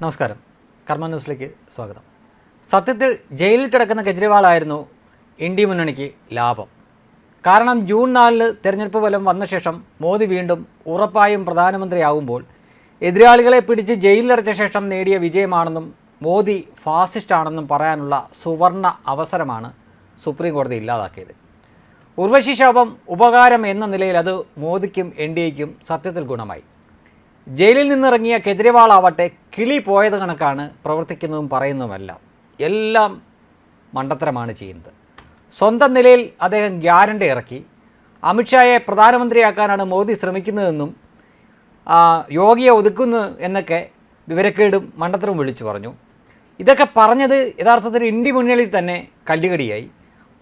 നമസ്കാരം. കർമ്മ ന്യൂസിലേക്ക് സ്വാഗതം. സത്യത്തിൽ ജയിലിൽ കിടക്കുന്ന കെജ്രിവാളായിരുന്നു ഇന്ത്യ മുന്നണിക്ക് ലാഭം. കാരണം ജൂൺ നാലിന് തെരഞ്ഞെടുപ്പ് ഫലം വന്ന ശേഷം മോദി വീണ്ടും ഉറപ്പായും പ്രധാനമന്ത്രിയാകുമ്പോൾ എതിരാളികളെ പിടിച്ച് ജയിലിലടച്ച ശേഷം നേടിയ വിജയമാണെന്നും മോദി ഫാസിസ്റ്റാണെന്നും പറയാനുള്ള സുവർണ അവസരമാണ് സുപ്രീം കോടതി ഇല്ലാതാക്കിയത്. ഉർവശി ശാപം ഉപകാരം എന്ന നിലയിൽ അത് മോദിക്കും എൻ ഡി എക്കും സത്യത്തിൽ ഗുണമായി. ജയിലിൽ നിന്നിറങ്ങിയ കെജ്രിവാളാവട്ടെ കിളി പോയത് കണക്കാണ് പ്രവർത്തിക്കുന്നതും പറയുന്നതുമെല്ലാം. എല്ലാം മണ്ടത്തരമാണ് ചെയ്യുന്നത്. സ്വന്തം നിലയിൽ അദ്ദേഹം ഗ്യാരണ്ടി ഇറക്കി. അമിത്ഷായെ പ്രധാനമന്ത്രിയാക്കാനാണ് മോദി ശ്രമിക്കുന്നതെന്നും യോഗിയെ ഒതുക്കുന്നു എന്നൊക്കെ വിവരക്കേടും മണ്ടത്തരവും വിളിച്ചു പറഞ്ഞു. ഇതൊക്കെ പറഞ്ഞത് യഥാർത്ഥത്തിൽ ഇന്ത്യ മുന്നണിയിൽ തന്നെ കല്ലുകടിയായി.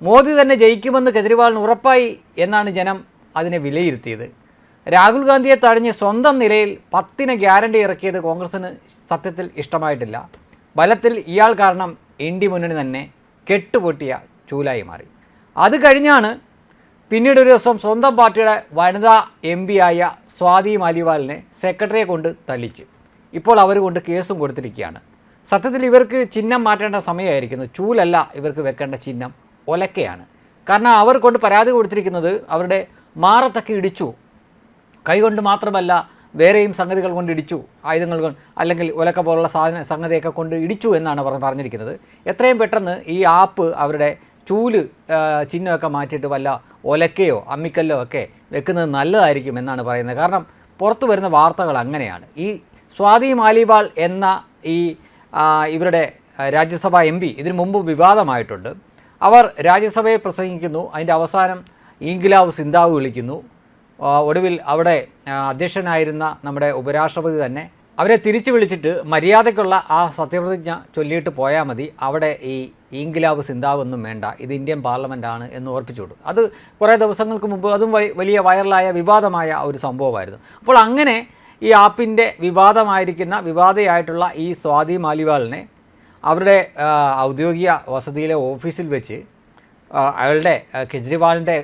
മോദി തന്നെ ജയിക്കുമെന്ന് കെജ്രിവാളിന് ഉറപ്പായി എന്നാണ് ജനം അതിനെ വിലയിരുത്തിയത്. രാഹുൽ ഗാന്ധിയെ തഴഞ്ഞ് സ്വന്തം നിലയിൽ പത്തിന് ഗ്യാരണ്ടി ഇറക്കിയത് കോൺഗ്രസിന് സത്യത്തിൽ ഇഷ്ടമായിട്ടില്ല. ബലത്തിൽ ഇയാൾ കാരണം ഇന്ത്യ മുന്നണി തന്നെ കെട്ടുപൊട്ടിയ ചൂലായി മാറി. അത് കഴിഞ്ഞാണ് പിന്നീട് ഒരു ദിവസം സ്വന്തം പാർട്ടിയുടെ വനിതാ എം ആയ സ്വാതി മാലിവാലിനെ സെക്രട്ടറിയെ കൊണ്ട് തല്ലിച്ച്. ഇപ്പോൾ അവർ കൊണ്ട് കേസും കൊടുത്തിരിക്കുകയാണ്. സത്യത്തിൽ ഇവർക്ക് ചിഹ്നം മാറ്റേണ്ട സമയമായിരിക്കുന്നു. ചൂലല്ല ഇവർക്ക് വെക്കേണ്ട ചിഹ്നം ഒലക്കയാണ്. കാരണം അവർ കൊണ്ട് പരാതി കൊടുത്തിരിക്കുന്നത് അവരുടെ മാറത്തൊക്കെ ഇടിച്ചു. കൈകൊണ്ട് മാത്രമല്ല വേറെയും സംഗതികൾ കൊണ്ട് ഇടിച്ചു ആയുധങ്ങൾ അല്ലെങ്കിൽ ഒലക്ക പോലുള്ള സാധന സംഗതിയൊക്കെ കൊണ്ട് ഇടിച്ചു എന്നാണ് പറഞ്ഞിരിക്കുന്നത്. എത്രയും പെട്ടെന്ന് ഈ ആപ്പ് അവരുടെ ചൂൽ ചിഹ്നമൊക്കെ മാറ്റിയിട്ട് വല്ല ഒലക്കയോ അമ്മിക്കല്ലോ ഒക്കെ വെക്കുന്നത് നല്ലതായിരിക്കും എന്നാണ് പറയുന്നത്. കാരണം പുറത്തു വരുന്ന വാർത്തകൾ അങ്ങനെയാണ്. ഈ സ്വാതി മാലിബാൾ എന്ന ഈ ഇവരുടെ രാജ്യസഭ എം പി ഇതിനു മുമ്പ് വിവാദമായിട്ടുണ്ട്. അവർ രാജ്യസഭയെ പ്രസംഗിക്കുന്നു. അതിന്റെ അവസാനം ഇംഗ്ലാവ് സിന്താവ് വിളിക്കുന്നു. ഒടുവിൽ അവിടെ അധ്യക്ഷനായിരുന്ന നമ്മുടെ ഉപരാഷ്ട്രപതി തന്നെ അവരെ തിരിച്ചു വിളിച്ചിട്ട് മര്യാദയ്ക്കുള്ള ആ സത്യപ്രതിജ്ഞ ചൊല്ലിയിട്ട് പോയാൽ മതി. അവിടെ ഈ ഇംഗ്ലാവ് സിന്താവ് ഒന്നും വേണ്ട. ഇത് ഇന്ത്യൻ പാർലമെന്റാണ് എന്ന് ഓർപ്പിച്ചുകൊടു അത് കുറേ ദിവസങ്ങൾക്ക് മുമ്പ് അതും വലിയ വൈറലായ വിവാദമായ ഒരു സംഭവമായിരുന്നു. അപ്പോൾ അങ്ങനെ ഈ ആപ്പിന്റെ വിവാദമായിരിക്കുന്ന വിവാദയായിട്ടുള്ള ഈ സ്വാതി മാലിവാളിനെ അവരുടെ ഔദ്യോഗിക വസതിയിലെ ഓഫീസിൽ വെച്ച് അയാളുടെ കെജ്രിവാളിന്റെ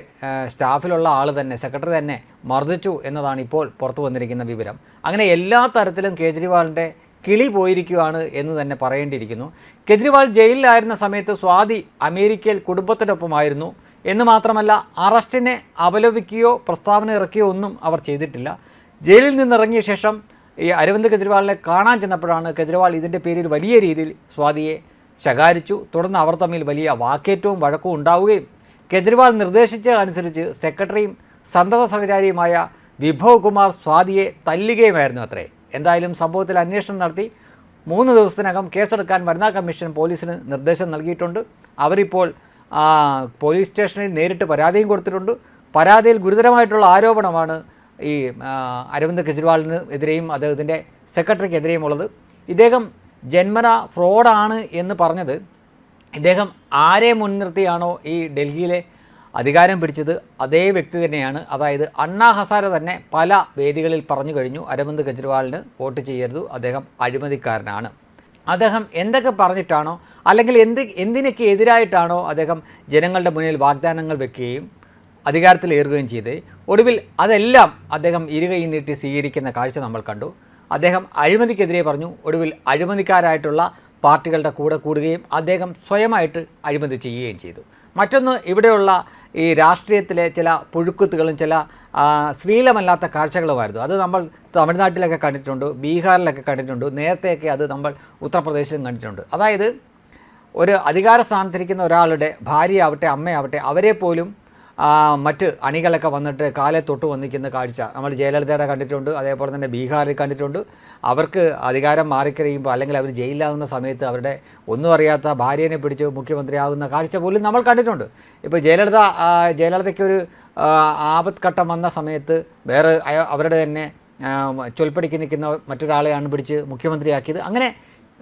സ്റ്റാഫിലുള്ള ആൾ തന്നെ സെക്രട്ടറി തന്നെ മർദ്ദിച്ചു എന്നതാണ് ഇപ്പോൾ പുറത്തു വന്നിരിക്കുന്ന വിവരം. അങ്ങനെ എല്ലാ തരത്തിലും കേജ്രിവാളിന്റെ കിളി പോയിരിക്കുകയാണ് എന്ന് തന്നെ പറയേണ്ടിയിരിക്കുന്നു. കെജ്രിവാൾ ജയിലിലായിരുന്ന സമയത്ത് സ്വാതി അമേരിക്കയിൽ കുടുംബത്തിനൊപ്പമായിരുന്നു എന്ന് മാത്രമല്ല അറസ്റ്റിനെ അപലപിക്കുകയോ പ്രസ്താവന ഇറക്കുകയോ ഒന്നും അവർ ചെയ്തിട്ടില്ല. ജയിലിൽ നിന്നിറങ്ങിയ ശേഷം ഈ അരവിന്ദ് കെജ്രിവാളിനെ കാണാൻ ചെന്നപ്പോഴാണ് കെജ്രിവാൾ ഇതിന്റെ പേരിൽ വലിയ രീതിയിൽ സ്വാതിയെ ശകാരിച്ചു. തുടർന്ന് അവർ തമ്മിൽ വലിയ വാക്കേറ്റവും വഴക്കവും ഉണ്ടാവുകയും കെജ്രിവാൾ നിർദ്ദേശിച്ച അനുസരിച്ച് സെക്രട്ടറിയും സന്തത സഹചാരിയുമായ വിഭവ് കുമാർ സ്വാതിയെ തല്ലുകയുമായിരുന്നു അത്രേ. എന്തായാലും സംഭവത്തിൽ അന്വേഷണം നടത്തി മൂന്ന് ദിവസത്തിനകം കേസെടുക്കാൻ വനിതാ കമ്മീഷൻ പോലീസിന് നിർദ്ദേശം നൽകിയിട്ടുണ്ട്. അവരിപ്പോൾ പോലീസ് സ്റ്റേഷനിൽ നേരിട്ട് പരാതിയും കൊടുത്തിട്ടുണ്ട്. പരാതിയിൽ ഗുരുതരമായിട്ടുള്ള ആരോപണമാണ് ഈ അരവിന്ദ് കെജ്രിവാളിന് എതിരെയും അദ്ദേഹത്തിന്റെ സെക്രട്ടറിക്കെതിരെയും ഉള്ളത് ഇദ്ദേഹം ജന്മന ഫ്രോഡാണ് എന്ന് പറഞ്ഞത്. ഇദ്ദേഹം ആരെ മുൻനിർത്തിയാണോ ഈ ഡൽഹിയിലെ അധികാരം പിടിച്ചത്? അതേ വ്യക്തി തന്നെയാണ്. അതായത് അണ്ണാ ഹസാര തന്നെ പല വേദികളിൽ പറഞ്ഞു കഴിഞ്ഞു. അരവിന്ദ് കെജ്രിവാളിന് വോട്ട് ചെയ്യരുത്. അദ്ദേഹം അഴിമതിക്കാരനാണ്. അദ്ദേഹം എന്തൊക്കെ പറഞ്ഞിട്ടാണോ അല്ലെങ്കിൽ എന്ത് എന്തിനൊക്കെ എതിരായിട്ടാണോ അദ്ദേഹം ജനങ്ങളുടെ മുന്നിൽ വാഗ്ദാനങ്ങൾ വെക്കുകയും അധികാരത്തിലേറുകയും ചെയ്ത്. ഒടുവിൽ അതെല്ലാം അദ്ദേഹം ഇരുകൈ നീട്ടി സ്വീകരിക്കുന്ന കാഴ്ച നമ്മൾ കണ്ടു. അദ്ദേഹം അഴിമതിക്കെതിരെ പറഞ്ഞു. ഒടുവിൽ അഴിമതിക്കാരായിട്ടുള്ള പാർട്ടികളുടെ കൂടെ കൂടുകയും അദ്ദേഹം സ്വയമായിട്ട് അഴിമതി ചെയ്യുകയും ചെയ്തു. മറ്റൊന്ന് ഇവിടെയുള്ള ഈ രാഷ്ട്രീയത്തിലെ ചില പുഴുക്കുത്തുകളും ചില ശ്രീലമല്ലാത്ത കാഴ്ചകളുമായിരുന്നു. അത് നമ്മൾ തമിഴ്നാട്ടിലൊക്കെ കണ്ടിട്ടുണ്ട് ബീഹാറിലൊക്കെ കണ്ടിട്ടുണ്ട് നേരത്തെയൊക്കെ അത് നമ്മൾ ഉത്തർപ്രദേശിലും കണ്ടിട്ടുണ്ട്. അതായത് ഒരു അധികാര സ്ഥാനത്തിരിക്കുന്ന ഒരാളുടെ ഭാര്യയാവട്ടെ അമ്മയാവട്ടെ അവരെ പോലും മറ്റ് അണികളൊക്കെ വന്നിട്ട് കാലെ തൊട്ട് വന്നിക്കുന്ന കാഴ്ച. നമ്മൾ ജയലളിതയുടെ കണ്ടിട്ടുണ്ട് അതേപോലെ തന്നെ ബീഹാറിൽ കണ്ടിട്ടുണ്ട്. അവർക്ക് അധികാരം മാറിക്കഴിയുമ്പോൾ അല്ലെങ്കിൽ അവർ ജയിലിലാകുന്ന സമയത്ത് അവരുടെ ഒന്നും അറിയാത്ത ഭാര്യനെ പിടിച്ച് മുഖ്യമന്ത്രിയാകുന്ന കാഴ്ച പോലും നമ്മൾ കണ്ടിട്ടുണ്ട്. ഇപ്പോൾ ജയലളിത ജയലളിതയ്ക്കൊരു ആപത് ആപത്ഘട്ടം വന്ന സമയത്ത് വേറെ അവരുടെ തന്നെ ചൊൽപ്പടിക്ക് നിൽക്കുന്ന മറ്റൊരാളെയാണ് പിടിച്ച് മുഖ്യമന്ത്രിയാക്കിയത്. അങ്ങനെ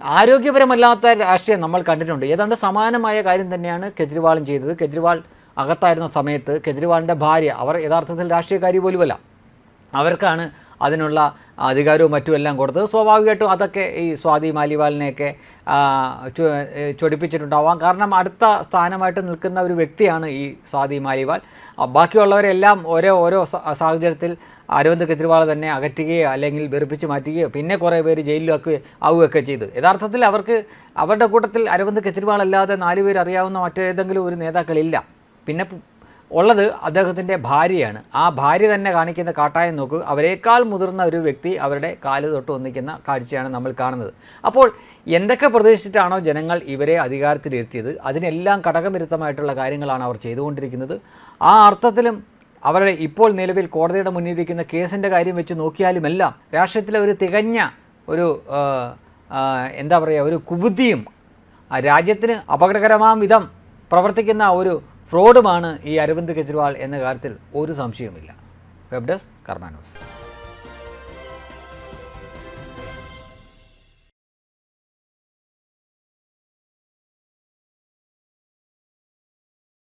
ആരോഗ്യപരമല്ലാത്ത രാഷ്ട്രീയം നമ്മൾ കണ്ടിട്ടുണ്ട്. ഏതാണ്ട് സമാനമായ കാര്യം തന്നെയാണ് കെജ്രിവാളും ചെയ്തത്. കെജ്രിവാൾ അകത്തായിരുന്ന സമയത്ത് കെജ്രിവാളിന്റെ ഭാര്യ അവർ യഥാർത്ഥത്തിൽ രാഷ്ട്രീയക്കാരി പോലുമല്ല. അവർക്കാണ് അതിനുള്ള അധികാരവും മറ്റുമെല്ലാം കൊടുത്തത്. സ്വാഭാവികമായിട്ടും അതൊക്കെ ഈ സ്വാതി മാലിവാലിനെയൊക്കെ ചൊടിപ്പിച്ചിട്ടുണ്ടാവാം. കാരണം അടുത്ത സ്ഥാനമായിട്ട് നിൽക്കുന്ന ഒരു വ്യക്തിയാണ് ഈ സ്വാതി മാലിവാൽ ബാക്കിയുള്ളവരെല്ലാം ഓരോ ഓരോ സാഹചര്യത്തിൽ അരവിന്ദ് കെജ്രിവാൾ തന്നെ അകറ്റുകയോ അല്ലെങ്കിൽ വെറുപ്പിച്ച് മാറ്റുകയോ പിന്നെ കുറേ പേര് ജയിലിലാക്കുകയോ ആവുകയൊക്കെ ചെയ്തു. യഥാർത്ഥത്തിൽ അവർക്ക് അവരുടെ കൂട്ടത്തിൽ അരവിന്ദ് കെജ്രിവാൾ അല്ലാതെ നാല് പേര് അറിയാവുന്ന മറ്റേതെങ്കിലും ഒരു നേതാക്കളില്ല. പിന്നെ ഉള്ളത് അദ്ദേഹത്തിന്റെ ഭാര്യയാണ്. ആ ഭാര്യ തന്നെ കാണിക്കുന്ന കാട്ടായം നോക്കൂ. അവരെക്കാൾ മുതിർന്ന ഒരു വ്യക്തി അവരുടെ കാൽ തൊട്ട് ഒന്നിക്കുന്ന കാഴ്ചയാണ് നമ്മൾ കാണുന്നത്. അപ്പോൾ എന്തൊക്കെ പ്രതീക്ഷിച്ചിട്ടാണോ ജനങ്ങൾ ഇവരെ അധികാരത്തിലിരുത്തിയത്? അതിനെല്ലാം ഘടകവിരുദ്ധമായിട്ടുള്ള കാര്യങ്ങളാണ് അവർ ചെയ്തുകൊണ്ടിരിക്കുന്നത്. ആ അർത്ഥത്തിലും അവരുടെ ഇപ്പോൾ നിലവിൽ കോടതിയുടെ മുന്നിലിരിക്കുന്ന കേസിന്റെ കാര്യം വെച്ച് നോക്കിയാലുമെല്ലാം രാഷ്ട്രീയത്തിലെ ഒരു തികഞ്ഞ ഒരു എന്താ പറയുക ഒരു കുബുദ്ധിയും രാജ്യത്തിന് അപകടകരമാം വിധം പ്രവർത്തിക്കുന്ന ഒരു ഫ്രോഡുമാണ് ഈ അരവിന്ദ് കെജ്രിവാൾ എന്ന കാര്യത്തിൽ ഒരു സംശയവുമില്ല. Web desk കർമാനോസ്